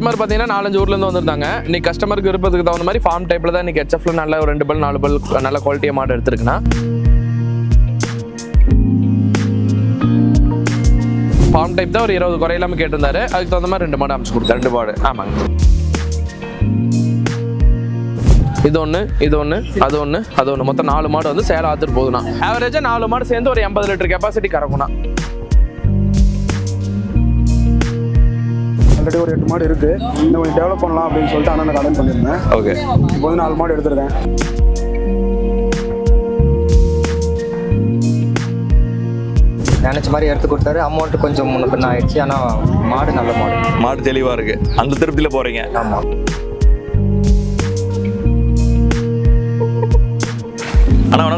Customer பார்த்தீங்கன்னா நாலஞ்சு ஊர்ல இருந்து வந்திருந்தாங்க. இன்னைக்கு கஸ்டமருக்கு விருப்பத்துக்கு தகுந்த மாதிரி ஃபார்ம் டைப்ல தான் இன்னைக்கு ஹெச்எஃப்ல நல்ல ஒரு ரெண்டு பல் நாலு பல் நல்ல குவாலிட்டியாக மாடு எடுத்திருக்குண்ணா ஃபார்ம் டைப் தான் ஒரு இருபது குறையில்லாம கேட்டிருந்தாரு. அதுக்கு தகுந்த மாதிரி ரெண்டு மாடு அமைச்சு கொடுத்தாரு. ரெண்டு மாடு. ஆமாங்க. இது ஒன்று இது ஒன்று அது ஒன்று அது ஒன்று மொத்தம் நாலு மாடு வந்து சேலம் ஆத்துட்டு போகுதுண்ணா. ஆவரேஜாக நாலு மாடு சேர்ந்து ஒரு எண்பது லிட்டர் கெப்பாசிட்டி கறக்கும்ண்ணா. ஆல்ரெடி ஒரு எட்டு மாடு இருக்கு. இன்னும் கொஞ்சம் டெவலப் பண்ணலாம் அப்படின்னு சொல்லிட்டு அண்ணன் கடன் பண்ணியிருந்தேன். ஓகே. இப்போ வந்து நாலு மாடு எடுத்திருக்கேன். நினச்ச மாதிரி எடுத்து கொடுத்தாரு. அமௌண்ட் கொஞ்சம் முன்ன பின்ன ஆயிடுச்சு. ஆனால் மாடு நல்ல மாடு. மாடு தெளிவா இருக்கு. அந்த திருப்தியில போறீங்க. ஆமாம்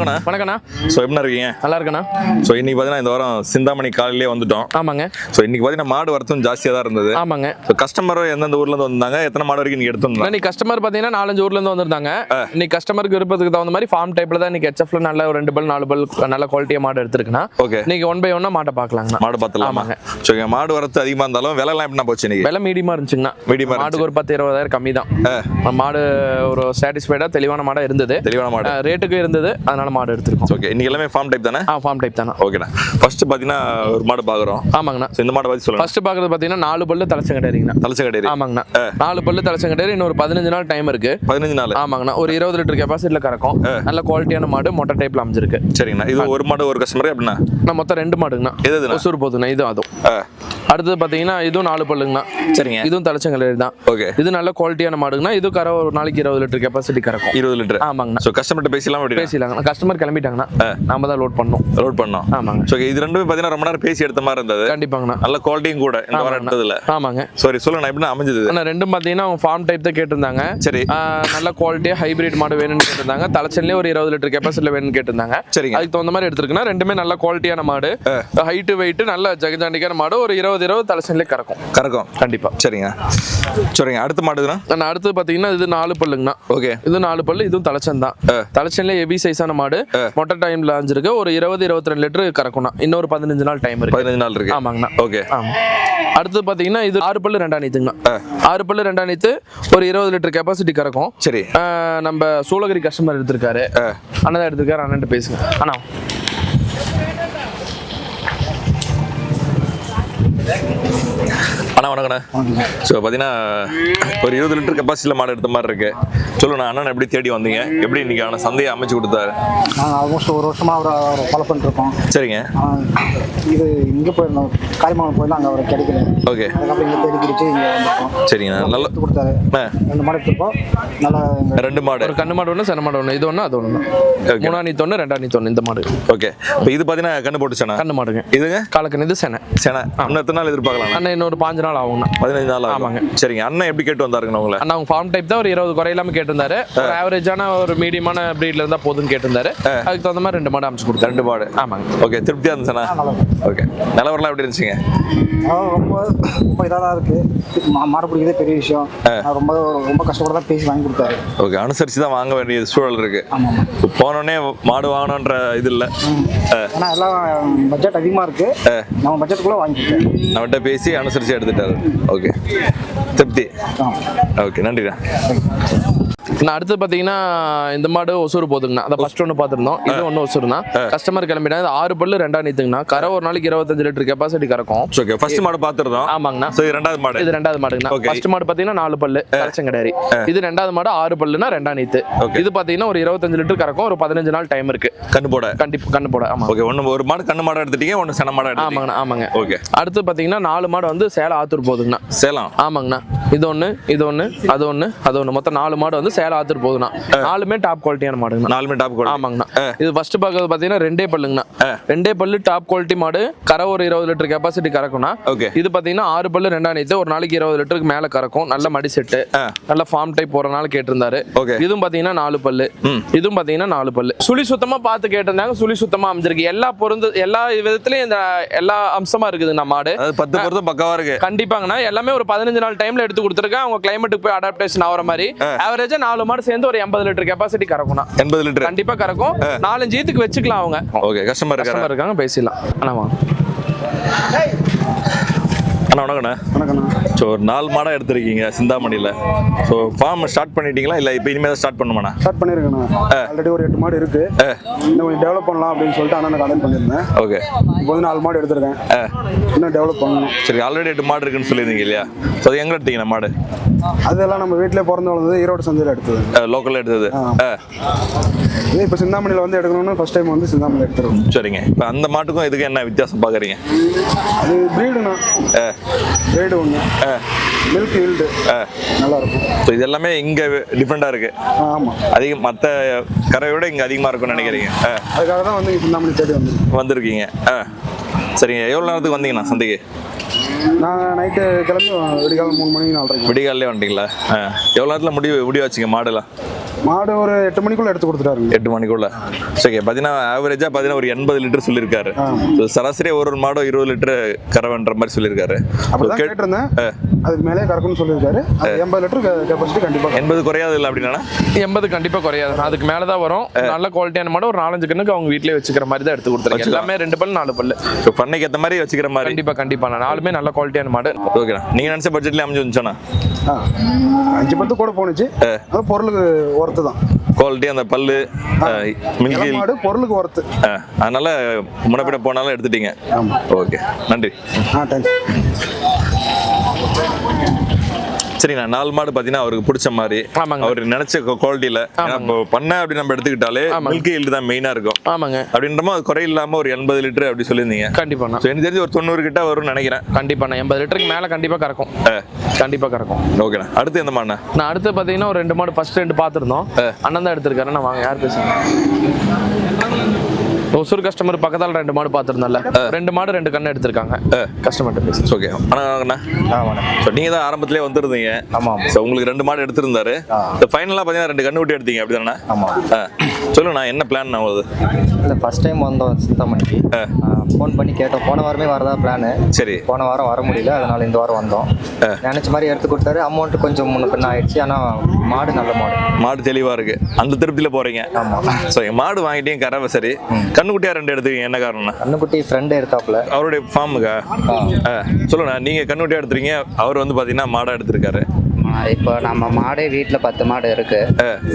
வணக்கண்ணா வணக்கண்ணா ஸோ எப்படி இருக்கீங்க? நல்லா இருக்கண்ணா ஸோ இன்னைக்கு பார்த்தீங்கன்னா இந்த வாரம் சிந்தாமணி காலையிலே வந்துட்டோம். ஆமாங்க. ஸோ இன்னைக்கு பார்த்தீங்கன்னா மாடு வரத்தும் ஜாஸ்தியாக தான் இருந்தது. ஆமாங்க. ஸோ கஸ்டமர் எந்தெந்த ஊர்ல இருந்து வந்தாங்க? எத்தனை மாடு வரைக்கும் நீங்க எடுத்துருந்தோம் இன்னைக்கு கஸ்டமர் பார்த்தீங்கன்னா நாலஞ்சு ஊர்ல இருந்து வந்திருந்தாங்க. இன்னைக்கு கஸ்டமருக்கு விருப்பத்துக்கு தகுந்த மாதிரி ஃபார்ம் டைப்ல தான் இன்னைக்கு ஹெச்எஃப்ல நல்ல ஒரு ரெண்டு பல் நாலு பல் நல்ல குவாலிட்டியாக மாடு எடுத்திருக்குண்ணா. ஓகே இன்னைக்கு ஒன் பை ஒன்னா மாட்டை பார்க்கலாங்கண்ணா. மாடு பார்த்துலாமா ஆமாங்க. ஸோ மாடு வரத்து அதிகமாக இருந்தாலும் விலைலாம் எப்படின்னா போச்சு இன்னைக்கு? விலை மீடியமா இருந்துச்சுங்கண்ணா. மீடியமா மாடுக்கு ஒரு பத்து இருபதாயிரம் கம்மி தான். மாடு ஒரு சாட்டிஸ்ஃபைடா தெளிவான மாடா இருந்தது. தெளிவான மாடு. ரேட்டுக்கு இருந்தது. அதனால மாடு எடுத்திருக்கோம். ஓகே இன்னைக்கு எல்லாமே ஃபார்ம் டைப் தானே? ஆ ஃபார்ம் டைப் தானே. ஓகேண்ணா ஃபர்ஸ்ட் பார்த்தீங்கன்னா ஒரு மாடு பார்க்குறோம் ஆமாங்கண்ணா. இந்த மாடை பற்றி சொல்லுங்க ஃபர்ஸ்ட் பார்க்கறது பார்த்தீங்கன்னா நாலு பல்லு தலைச்சங்கடேரிங்கண்ணா தலைச்சக்கடேரி ஆமாங்கண்ணா. நாலு பல்லு தலைச்சங்கடேரி இன்னொரு பதினஞ்சு நாள் டைம் இருக்கு. பதினஞ்சு நாள். ஆமாங்கண்ணா. ஒரு இருபது லிட்டர் கெப்பாசிட்டியில் கறக்கும். நல்ல குவாலிட்டியான மாடு மொட்டை டைப்ல அமைஞ்சிருக்கு. சரிங்கண்ணா. இது ஒரு மாடு ஒரு கஸ்டமர் எப்படின்னா நான் மொத்தம் ரெண்டு மாடுங்கண்ணா. எது? ஒசூர் போதுங்கண்ணா இதுவும் அதுவும். அடுத்தது பார்த்தீங்கன்னா இதுவும் நாலு பல்லுங்கண்ணா. சரிங்க. இதுவும் தலைச்சங்கடேரி தான். ஓகே. இது நல்ல குவாலிட்டியான மாடுங்கண்ணா. இது கரை ஒரு நாளைக்கு இருபது லிட்டர் கெப்பாசிட்டி கறக்கும். இருபது லிட்டர். ஆமாங்கண்ணா. ஸோ கஸ்டமர்கிட்ட பேசிலாம் அப்படி பேசிடலாங்கண்ணா. கஸ்டமர் கிளம்பிட்டாங்கண்ணா. நாம தான் லோட் பண்ணோம் லோட் பண்ணோம் ஆமாங்க. ஸோ இது ரெண்டுமே பார்த்தீங்கன்னா ரொம்ப நேரம் பேசி எடுத்த மாதிரி இருந்தது. கண்டிப்பாங்கண்ணா. நல்ல குவாலிட்டியும் கூட இந்த வாரம் எடுத்ததுல. ஆமாங்க. சாரி சொல்லுங்க எப்படி அமைஞ்சது? அண்ணா ரெண்டும் பார்த்தீங்கன்னா அவங்க ஃபார்ம் டைப் தான் கேட்டிருந்தாங்க. சரி. நல்ல குவாலிட்டியாக ஹைபிரிட் மாடு வேணும்னு கேட்டிருந்தாங்க. தலைச்சல்லே ஒரு இருபது லிட்டர் கெப்பாசிட்டியில் வேணும்னு கேட்டிருந்தாங்க. சரிங்க. அதுக்கு தகுந்த மாதிரி எடுத்துருக்குன்னா ரெண்டுமே நல்ல குவாலிட்டியான மாடு. ஹைட்டு வெயிட் நல்ல ஜெகஜாண்டிக்கான மாடு. ஒரு இருபது இருபது தலைச்சல்லே கறக்கும். கறக்கும். கண்டிப்பா. சரிங்க. சரிங்க அடுத்த மாடுதுண்ணா நான் அடுத்து பார்த்தீங்கன்னா இது நாலு பல்லுங்கண்ணா. ஓகே. இது நாலு பல்லு இதுவும் தலைச்சன் தான். தலைச்சன்ல ஹெவி சைஸான மாடு. மொட்டை டைம்ல அஞ்சிருக்கு. ஒரு இருபது இருபத்தி ரெண்டு லிட்டர் கறக்கும்ண்ணா. இன்னொரு பதினஞ்சு நாள் டைம் இருக்கு. பதினஞ்சு நாள் இருக்கு. ஆமாங்கண்ணா. ஓகே. ஆமா. அடுத்து பார்த்தீங்கன்னா இது ஆறு பல்லு ரெண்டாம் நீத்துங்கண்ணா. ஆறு பல்லு ரெண்டாம் நீத்து ஒரு இருபது லிட்டர் கெப்பாசிட்டி கறக்கும். சரி. நம்ம சூளகிரி கஸ்டமர் எடுத்திருக்காரு. அண்ணன் தான் எடுத்திருக்காரு அண்ணன் பேசுங்க. அண்ணா. வணக்கண்ணா. ஸோ பார்த்தீங்கன்னா ஒரு இருபது லிட்டர் கெப்பாசிட்டியில் மாடு எடுத்த மாதிரி இருக்கு. சொல்லுண்ணா அண்ணன் எப்படி தேடி வந்தீங்க? எப்படி இன்னைக்கு அவனை சந்தையை அமைச்சு கொடுத்தாரு? நாங்கள் ஆல்மோஸ்ட் ஒரு வருஷமாக அவரை அவரை ஃபாலோ பண்ணிருக்கோம் சரிங்க. இது இங்கே போயிருந்தோம். காரியமான போயிருந்தோம் அங்கே அவரை கிடைக்கல. ஓகே. அதுக்கப்புறம் இங்கே தேடி பிடிச்சி இங்கே வந்திருக்கோம். சரிங்கண்ணா நல்ல கொடுத்தாரு. ரெண்டு மாடு எடுத்திருக்கோம். நல்லா ரெண்டு மாடு. ஒரு கண்ணு மாடு ஒன்று சென மாடு ஒன்று இது ஒன்று அது ஒன்று Okay. மூணா நீத்து ஒன்று ரெண்டா நீத்து ஒன்று இந்த மாடு. ஓகே. இப்போ இது பார்த்தீங்கன்னா கண்ணு போட்டுச்சாண்ணா? கண்ணு மாடுங்க. இதுங்க? காலக்கண்ணு இது செனை. சேனா. இன்னும் எத்தனை நாள் எதிர்பார்க்கலாம்? அண்ணன் இன்னொரு பாஞ்சு நாள் ஆகும்ண்ணா பதினஞ்சு நாள் ஆமாங்க. சரிங்க. அண்ணன் எப்படி கேட்டு வந்தாருங்கண்ணா உங்களை? அண்ணா அவங்க ஃபார்ம் டைப் தான் ஒரு இருபது குறையில்லாம கேட்டிருந்தாரு. ஒரு ஆவரேஜான ஒரு மீடியமான ப்ரீட்ல இருந்தா போதும்னு கேட்டிருந்தாரு. அதுக்கு தகுந்த மாதிரி ரெண்டு மாடு அமைச்சு கொடுத்தாரு. ரெண்டு மாடு. ஆமாங்க. ஓகே திருப்தியாக இருந்துச்சுண்ணா? ஓகே. நிலவரம்லாம் எப்படி இருந்துச்சுங்க? ரொம்ப ரொம்ப இதாக தான் இருக்குது மா மாடு பிடிக்கிறதே பெரிய விஷயம். நான் ரொம்ப ரொம்ப கஷ்டப்பட்டு தான் பேசி வாங்கி கொடுத்தாரு. ஓகே அனுசரித்து தான் வாங்க வேண்டிய சூழல் இருக்கு. போனோடனே மாடு வாங்கணுன்ற இது இல்லை. ஏன்னா எல்லாம் பட்ஜெட் அதிகமாக இருக்குது நம்ம பட்ஜெட்டுக்குள்ளே வாங்கி கொடுத்தாரு நம்மகிட்ட பேசி அனுசரித்து எடுத்துட்டாரு. ஓகே. திருப்தி. ஓகே நன்றிண்ணா நான் அடுத்து பாத்தீங்கன்னா இந்த மாடு ஒசூர் போதுங்கண்ணா. அதை ஃபர்ஸ்ட் ஒன்று பார்த்துருந்தோம் இது ஒன்று ஒசூர் தான் கஸ்டமர் கிளம்பினா இது ஆறு பல்லு ரெண்டா நீத்துங்கண்ணா. கரை ஒரு நாளைக்கு இருபத்தஞ்சு லிட்டர் கெப்பாசிட்டி கறக்கும். ஓகே ஃபர்ஸ்ட் மாடு பார்த்துருந்தோம் ஆமாங்கண்ணா. இது ரெண்டாவது மாடு. இது ரெண்டாவது மாடுங்கண்ணா. ஃபர்ஸ்ட் மாடு பாத்தீங்கன்னா நாலு பல்லு கரைச்சங்கடாரி இது ரெண்டாவது மாடு ஆறு பல்லுனா ரெண்டா நீத்து. இது பாத்தீங்கன்னா ஒரு இருபத்தஞ்சு லிட்டர் கறக்கும். ஒரு பதினஞ்சு நாள் டைம் இருக்கு. கண்ணு போட. கண்டிப்பா கண்ணு போட. ஆமா ஓகே ஒன்று ஒரு மாடு கண்ணு மாடு எடுத்துட்டீங்க ஒன்று சென மாடு ஆமாங்கண்ணா ஆமாங்க. ஓகே அடுத்து பாத்தீங்கன்னா நாலு மாடு வந்து சேலம் ஆத்தூர் போகுதுங்கண்ணா சேலம். ஆமாங்கண்ணா. இது ஒன்று இது ஒன்று அது ஒன்று அது ஒன்று மொத்தம் நாலு மாடு வந்து சேலம் ஆத்தூர் போகுதுண்ணா. நாலுமே டாப் குவாலிட்டியான மாடுங்கண்ணா. நாலுமே டாப் கோட் ஆமாங்கண்ணா. இது ஃபர்ஸ்ட் பார்க்கறது பார்த்தீங்கன்னா ரெண்டே பல்லுங்கண்ணா. ரெண்டே பல்லு டாப் குவாலிட்டி மாடு. கரை ஒரு இருபது லிட்டர் கெப்பாசிட்டி கறக்கும்னா ஓகே. இது பார்த்தீங்கன்னா ஆறு பல்லு ரெண்டாம் நீத்து ஒரு நாளைக்கு இருபது லிட்டருக்கு மேலே கறக்கும். நல்ல மடி செட்டு. நல்ல ஃபார்ம் டைப் போறனால கேட்டிருந்தாரு. Okay. இதுவும் பார்த்தீங்கன்னா நாலு பல்லு. இதுவும் பார்த்தீங்கன்னா நாலு பல்லு. சுழி சுத்தமா பார்த்து கேட்டிருந்தாங்க. சுழி சுத்தமா அமைஞ்சிருக்கு. எல்லா பொருந்து எல்லா விதத்துலயும் இந்த எல்லா அம்சமா இருக்குதுண்ணா மாடு. அது பத்து பொருத்தம் பக்காவா இருக்கு. கண்டிப்பாங்கண்ணா. எல்லாமே ஒரு பதினஞ்சு நாள் டைம்ல எடுத்து கொடுத்துருக்கேன். அவங்க கிளைமேட்டுக்கு போய் அடாப்டேஷன் ஆகிற மாதிரி. ஆவரேஜா நாலு மாடு சேர்ந்து ஒரு எண்பது லிட்டர் கெப்பாசிட்டி கறக்கும்ண்ணா. எண்பது லிட்டர்? கண்டிப்பா கறக்கும். நாலஞ்சு ஈத்துக்கு வச்சுக்கலாம் அவங்க. ஓகே கஸ்டமர் கஸ்டமர் இருக்காங்க பேசிடலாம். அண்ணா வாங்க. அண்ணா வணக்கண்ணா வணக்கண்ணா ஸோ ஒரு நாலு மாடாக எடுத்திருக்கீங்க சிந்தாமணியில். ஸோ ஃபார்ம் ஸ்டார்ட் பண்ணிட்டீங்களா? இல்லை இப்போ இனிமேல் தான் ஸ்டார்ட் பண்ணுமாண்ணா? ஸ்டார்ட் பண்ணியிருக்கேண்ணா ஆல்ரெடி ஒரு எட்டு மாடு இருக்கு. இன்னும் கொஞ்சம் டெவலப் பண்ணலாம் அப்படின்னு சொல்லிட்டு அண்ணனுக்கு அட்டன் பண்ணியிருந்தேன். ஓகே. இப்போ வந்து நாலு மாடு எடுத்திருக்கேன். இன்னும் டெவலப் பண்ணணும். சரி ஆல்ரெடி எட்டு மாடு இருக்குன்னு சொல்லியிருந்தீங்க இல்லையா? ஸோ அது எங்கே எடுத்தீங்கண்ணா மாடு? அதெல்லாம் நம்ம வீட்டிலே பிறந்து வளர்ந்தது ஈரோடு சந்தையில் எடுத்தது. லோக்கலில் எடுத்தது. இதே இப்போ சிந்தாமணியில் வந்து எடுக்கணும்னு ஃபர்ஸ்ட் டைம் வந்து சிந்தாமணியில் எடுத்துருக்கோம் சரிங்க. இப்போ அந்த மாட்டுக்கும் இதுக்கும் என்ன வித்தியாசம் பார்க்குறீங்க அது ப்ரீடுண்ணா ப்ரீடு ஒன்று மில்க் ஈல்டு நல்லா இருக்கும் ஸோ இது எல்லாமே இங்கே டிஃப்ரெண்ட்டாக இருக்குது ஆமாம் அதிகம் மற்ற கரையை விட இங்கே அதிகமாக இருக்கும்னு நினைக்கிறீங்க. அதுக்காக தான் வந்து சிந்தாமணி தேடி வந்தேன் வந்திருக்கீங்க. ஆ. சரிங்க. எவ்வளோ நேரத்துக்கு வந்தீங்கண்ணா சந்தைக்கு? நான் நைட்டு கிளம்பி விடிகால் மூணு மணிக்கு நாலரைக்கு. விடிகாலே வந்துட்டீங்களா எவ்வளோ நேரத்தில் முடிவு முடிவு வச்சிங்க மாடுலாம்? மாடு ஒரு எட்டு மணிக்குள்ள எடுத்து கொடுத்துட்டாருங்க. எட்டு மணிக்குள்ள. சரி பார்த்தீங்கன்னா ஆவரேஜாக பார்த்தீங்கன்னா ஒரு எண்பது லிட்டர் சொல்லியிருக்காரு. So, சராசரியாக ஒரு ஒரு மாடும் இருபது லிட்டர் கறவைன்ற மாதிரி சொல்லியிருக்காரு. கேட்டிருந்தேன். அதுக்கு மேலே கறக்குன்னு சொல்லியிருக்காரு. அது எண்பது லிட்டர் கெப்பாசிட்டி கண்டிப்பாக எண்பது குறையாது இல்லை அப்படின்னா? எண்பது கண்டிப்பா குறையாது. அதுக்கு மேல தான் வரும். நல்ல குவாலிட்டியான மாடு ஒரு நாலஞ்சு கண்ணுக்கு அவங்க வீட்லயே வச்சுக்கிற மாதிரி தான் எடுத்து கொடுத்துருக்கேன். எல்லாமே ரெண்டு பல்லு நாலு பல்லு. ஸோ பண்ணைக்கு ஏற்ற மாதிரி வச்சுக்கிற மாதிரி. கண்டிப்பா கண்டிப்பா. நாலுமே நல்ல குவாலிட்டியான மாடு. ஓகேண்ணா நீங்கள் நினச்ச பட்ஜெட்லேயே அமைஞ்சு வந்துச்சோண்ணா? அஞ்சு பத்து கூட போணுச்சு. அது பொருளுக்கு ஒர்த்து தான் குவாலிட்டி அந்த பல்லு மில்கி மாடு பொருளுக்கு ஒர்த்து. அதனால முன்னப்பிட போனாலும் எடுத்துட்டீங்க. ஓகே நன்றி. ஆ தேங்க்ஸ் சரிண்ணா நாலு மாடு பார்த்தீங்கன்னா அவருக்கு பிடிச்ச மாதிரி. ஆமாங்க. அவர் நினைச்ச குவாலிட்டியில். இப்போ பண்ண அப்படி நம்ம எடுத்துக்கிட்டாலே மில்கி ஈல்டு தான் மெயினாக இருக்கும். ஆமாங்க. அப்படின்றமோ அது குறை இல்லாமல் ஒரு எண்பது லிட்டர் அப்படி சொல்லியிருந்தீங்க. கண்டிப்பாண்ணா ஸோ எனக்கு தெரிஞ்சு ஒரு தொண்ணூறு கிட்ட வரும்னு நினைக்கிறேன். கண்டிப்பாண்ணா எண்பது லிட்டருக்கு மேல கண்டிப்பா கறக்கும். கண்டிப்பா கறக்கும். ஓகேண்ணா அடுத்து எந்த மாடுண்ணா? நான் அடுத்து பாத்தீங்கன்னா ஒரு ரெண்டு மாடு ஃபர்ஸ்ட் ரெண்டு பார்த்துருந்தோம் அண்ணன் தான் எடுத்திருக்காரு. நான் வாங்க யார் பேசுங்க ஒசூர் கஸ்டமர் பக்கத்தால ரெண்டு மாடு பார்த்துருந்தோம்ல ரெண்டு மாடு ரெண்டு கண்ணு எடுத்திருக்காங்க. கஸ்டமர்கிட்ட பேசு. ஓகே வணக்கம்ண்ணா ஆ வணக்கம். ஸோ நீங்கள் தான் ஆரம்பத்திலே வந்திருந்தீங்க. ஆமாம் ஸோ உங்களுக்கு ரெண்டு மாடு எடுத்திருந்தாரு. இந்த ஃபைனலாக பார்த்தீங்கன்னா ரெண்டு கண்ணு விட்டு எடுத்தீங்க அப்படி தானே ஆமாம் சொல்லுண்ணா என்ன பிளான் உங்களுக்கு இல்லை ஃபர்ஸ்ட் டைம் வந்தோம் சிந்தாமணிக்கு ஃபோன் பண்ணி கேட்டோம். போன வாரமே வரதா பிளானு சரி. போன வாரம் வர முடியல அதனால இந்த வாரம் வந்தோம். நினச்ச மாதிரி எடுத்து கொடுத்தாரு. அமௌண்ட் கொஞ்சம் முன்ன பின்ன ஆயிடுச்சு. ஆனால் மாடு நல்ல மாடு. மாடு தெளிவாக இருக்கு. அந்த திருப்தியில் போகிறீங்க ஆமாம் ஸோ மாடு வாங்கிட்டீங்க கறவை சரி. கண்ணுக்குட்டியாக ரெண்டு எடுத்துக்கீங்க. என்ன காரணம்ண்ணா கண்ணுக்குட்டி ஃப்ரெண்டு எடுத்தாப்புல அவருடைய ஃபார்முக்கா சொல்லுண்ணா நீங்கள் கண்ணுக்குட்டியாக எடுத்துறீங்க அவர் வந்து பார்த்தீங்கன்னா மாடாக எடுத்திருக்காரு. இப்போ நம்ம மாடே வீட்டில் பத்து மாடு இருக்கு.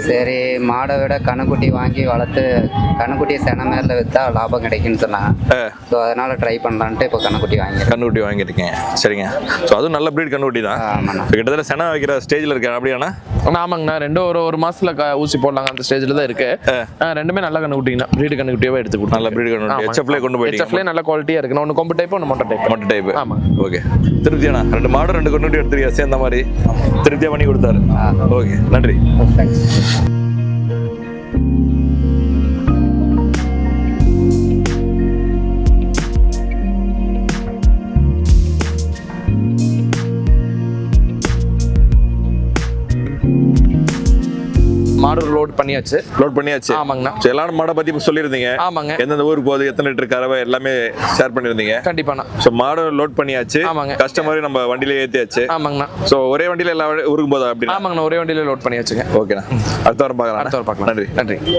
சரி மாடை விட கண்ணுக்குட்டி வாங்கி வளர்த்து கண்ணுக்குட்டியை சென மேல விற்றா லாபம் கிடைக்குன்னு சொன்னாங்க. ஸோ அதனால ட்ரை பண்ணலான்ட்டு இப்போ கண்ணுக்குட்டி வாங்கியிருக்கேன். கண்ணுக்குட்டி வாங்கியிருக்கீங்க. சரிங்க. ஸோ அதுவும் நல்ல ப்ரீட் கண்ணுக்குட்டி தான். கிட்டத்தட்ட சென வைக்கிற ஸ்டேஜில் இருக்காரு அப்படியாண்ணா அண்ணா, ஆமாங்கண்ணா. ரெண்டும் ஒரு ஒரு மாசத்துல ஊசி போடலாங்க. அந்த ஸ்டேஜ்ல தான் இருக்கு. ஆ, ரெண்டுமே நல்ல கண்ணு குட்டிங்கண்ணா வீடு கண்ணு குட்டியாவே எடுத்து கொடுத்து நல்ல கன்னுக்குட்டி. HF லே கொண்டு போயிட்டீங்க. ஹெச்எஃப்லேயே நல்ல குவாலிட்டியா இருக்கு. ஒன்று கொம்பு டைப் ஒன்று மொட்டை டைப் மொட்டை டைப்பு ஆமா. ஓகே திருப்தியாண்ணா ரெண்டு மாடு ரெண்டு கண்ணுக்குட்டி எடுத்துருக்கீங்க சேர்ந்த மாதிரி. திருப்தியாக பண்ணி கொடுத்தாரு. ஓகே நன்றி. தேங்க்ஸ் பண்ணியாச்சு. லோட் பண்ணியாச்சு. ஆமாங்கண்ணா. எல்லா மாடை இப்போ சொல்லியிருந்தீங்க. ஆமாங்க. எந்தெந்த ஊருக்கு போகுது எத்தனை லிட்டர் கறவை எல்லாமே ஷேர் பண்ணியிருந்தீங்க. கண்டிப்பாண்ணா. ஸோ மாடு லோட் பண்ணியாச்சு. ஆமாங்க. கஸ்டமரையும் நம்ம வண்டியில ஏற்றியாச்சு ஆமாங்கண்ணா. ஸோ ஒரே வண்டியில் எல்லா ஊருக்கு போதா அப்படின்னா? ஆமாங்கண்ணா ஒரே வண்டியில லோட் பண்ணியாச்சுங்க. ஓகேண்ணா அடுத்த வாரம் பார்க்கலாம் அடுத்த வாரம் பார்க்கலாம். நன்றி. நன்றி.